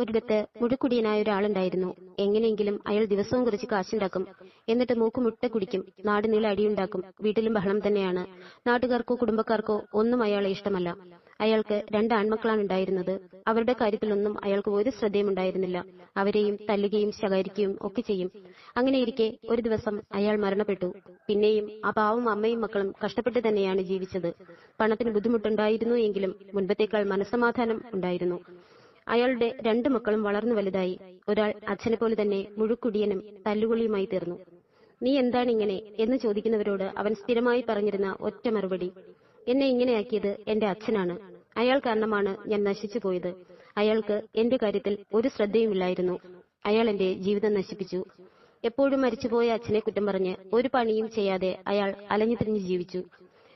ഒരിടത്ത് മുഴുക്കുടിയനായ ഒരാളുണ്ടായിരുന്നു. എങ്ങനെയെങ്കിലും അയാൾ ദിവസവും കുറച്ച് കാശുണ്ടാക്കും. എന്നിട്ട് മൂക്കുമുട്ട കുടിക്കും. നാട് അടിയുണ്ടാക്കും. വീട്ടിലും ബഹളം തന്നെയാണ്. നാട്ടുകാർക്കോ കുടുംബക്കാർക്കോ ഒന്നും അയാളെ ഇഷ്ടമല്ല. അയാൾക്ക് രണ്ട് ആൺമക്കളാണ് ഉണ്ടായിരുന്നത്. അവരുടെ കാര്യത്തിലൊന്നും അയാൾക്ക് ഒരു ശ്രദ്ധയും ഉണ്ടായിരുന്നില്ല. അവരെയും തല്ലുകയും ശകാരിക്കുകയും ഒക്കെ ചെയ്യും. അങ്ങനെയിരിക്കെ ഒരു ദിവസം അയാൾ മരണപ്പെട്ടു. പിന്നെയും ആ പാവം അമ്മയും മക്കളും കഷ്ടപ്പെട്ട് തന്നെയാണ് ജീവിച്ചത്. പണത്തിന് ബുദ്ധിമുട്ടുണ്ടായിരുന്നു എങ്കിലും മുൻപത്തേക്കാൾ മനസ്സമാധാനം ഉണ്ടായിരുന്നു. അയാളുടെ രണ്ട് മക്കളും വളർന്നു വലുതായി. ഒരാൾ അച്ഛനെ പോലെ തന്നെ മുഴുക്കുടിയനും തല്ലുകൊള്ളിയുമായി തീർന്നു. നീ എന്താണ് ഇങ്ങനെ? എന്ന് ചോദിക്കുന്നവരോട് അവൻ സ്ഥിരമായി പറഞ്ഞിരുന്ന ഒറ്റ മറുപടി എന്നെ ഇങ്ങനെയാക്കിയത് എന്റെ അച്ഛനാണ്. അയാൾ കാരണമാണ് ഞാൻ നശിച്ചു പോയത്. അയാൾക്ക് എന്റെ കാര്യത്തിൽ ഒരു ശ്രദ്ധയുമില്ലായിരുന്നു. അയാൾ എന്റെ ജീവിതം നശിപ്പിച്ചു. എപ്പോഴും മരിച്ചുപോയ അച്ഛനെ കുറ്റം പറഞ്ഞ് ഒരു പണിയും ചെയ്യാതെ അയാൾ അലഞ്ഞു തിരിഞ്ഞ് ജീവിച്ചു.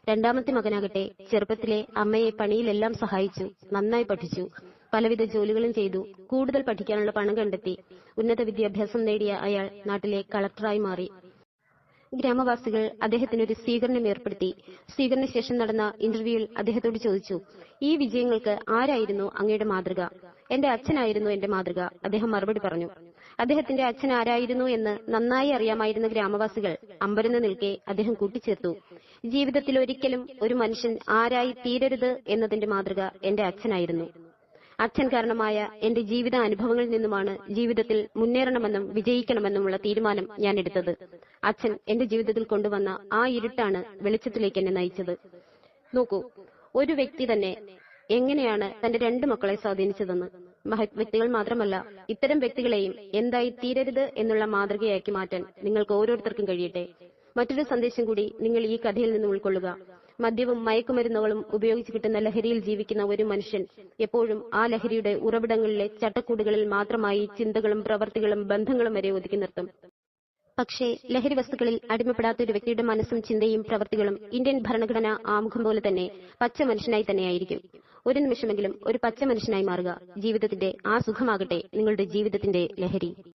രണ്ടാമത്തെ മകനാകട്ടെ ചെറുപ്പത്തിലെ അമ്മയെ പണിയിലെല്ലാം സഹായിച്ചു നന്നായി പഠിച്ചു. പലവിധ ജോലികളും ചെയ്തു. കൂടുതൽ പഠിക്കാനുള്ള പണം കണ്ടെത്തി. ഉന്നത വിദ്യാഭ്യാസം നേടിയ അയാൾ നാട്ടിലെ കളക്ടറായി മാറി. ഗ്രാമവാസികൾ അദ്ദേഹത്തിന് ഒരു സ്വീകരണം ഏർപ്പെടുത്തി. സ്വീകരണ ശേഷം നടന്ന ഇന്റർവ്യൂവിൽ അദ്ദേഹത്തോട് ചോദിച്ചു ഈ വിജയങ്ങൾക്ക് ആരായിരുന്നു അങ്ങയുടെ മാതൃക? എന്റെ അച്ഛനായിരുന്നു എന്റെ മാതൃക അദ്ദേഹം മറുപടി പറഞ്ഞു. അദ്ദേഹത്തിന്റെ അച്ഛൻ ആരായിരുന്നു എന്ന് നന്നായി അറിയാമായിരുന്ന ഗ്രാമവാസികൾ അമ്പരന്ന് നിൽക്കെ അദ്ദേഹം കൂട്ടിച്ചേർത്തു. ജീവിതത്തിൽ ഒരിക്കലും ഒരു മനുഷ്യൻ ആരായി തീരരുത് എന്നതിന്റെ മാതൃക എന്റെ അച്ഛനായിരുന്നു. അച്ഛൻ കാരണമായ എന്റെ ജീവിത അനുഭവങ്ങളിൽ നിന്നുമാണ് ജീവിതത്തിൽ മുന്നേറണമെന്നും വിജയിക്കണമെന്നുമുള്ള തീരുമാനം ഞാൻ എടുത്തത്. അച്ഛൻ എന്റെ ജീവിതത്തിൽ കൊണ്ടുവന്ന ആ ഇരുട്ടാണ് വെളിച്ചത്തിലേക്ക് എന്നെ നയിച്ചത്. നോക്കൂ ഒരു വ്യക്തി തന്നെ എങ്ങനെയാണ് തന്റെ രണ്ട് മക്കളെ സ്വാധീനിച്ചതെന്ന്. മഹത് വ്യക്തികൾ മാത്രമല്ല ഇത്തരം വ്യക്തികളെയും എന്തായി തീരരുത് എന്നുള്ള മാതൃകയാക്കി മാറ്റാൻ നിങ്ങൾക്ക് ഓരോരുത്തർക്കും കഴിയട്ടെ. മറ്റൊരു സന്ദേശം കൂടി നിങ്ങൾ ഈ കഥയിൽ നിന്ന് ഉൾക്കൊള്ളുക. മദ്യവും മയക്കുമരുന്നുകളും ഉപയോഗിച്ച് കിട്ടുന്ന ലഹരിയിൽ ജീവിക്കുന്ന ഒരു മനുഷ്യൻ എപ്പോഴും ആ ലഹരിയുടെ ഉറവിടങ്ങളിലെ ചട്ടക്കൂടുകളിൽ മാത്രമായി ചിന്തകളും പ്രവർത്തികളും ബന്ധങ്ങളും വരെ ഒതുക്കി നിർത്തും. പക്ഷേ ലഹരി വസ്തുക്കളിൽ അടിമപ്പെടാത്ത ഒരു വ്യക്തിയുടെ മനസ്സും ചിന്തയും പ്രവർത്തികളും ഇന്ത്യൻ ഭരണഘടന ആമുഖം പോലെ തന്നെ പച്ച മനുഷ്യനായി തന്നെയായിരിക്കും ഒരു നിമിഷമെങ്കിലും ഒരു പച്ച മനുഷ്യനായി മാറുക. ജീവിതത്തിന്റെ ആ സുഖമാകട്ടെ നിങ്ങളുടെ ജീവിതത്തിന്റെ ലഹരി.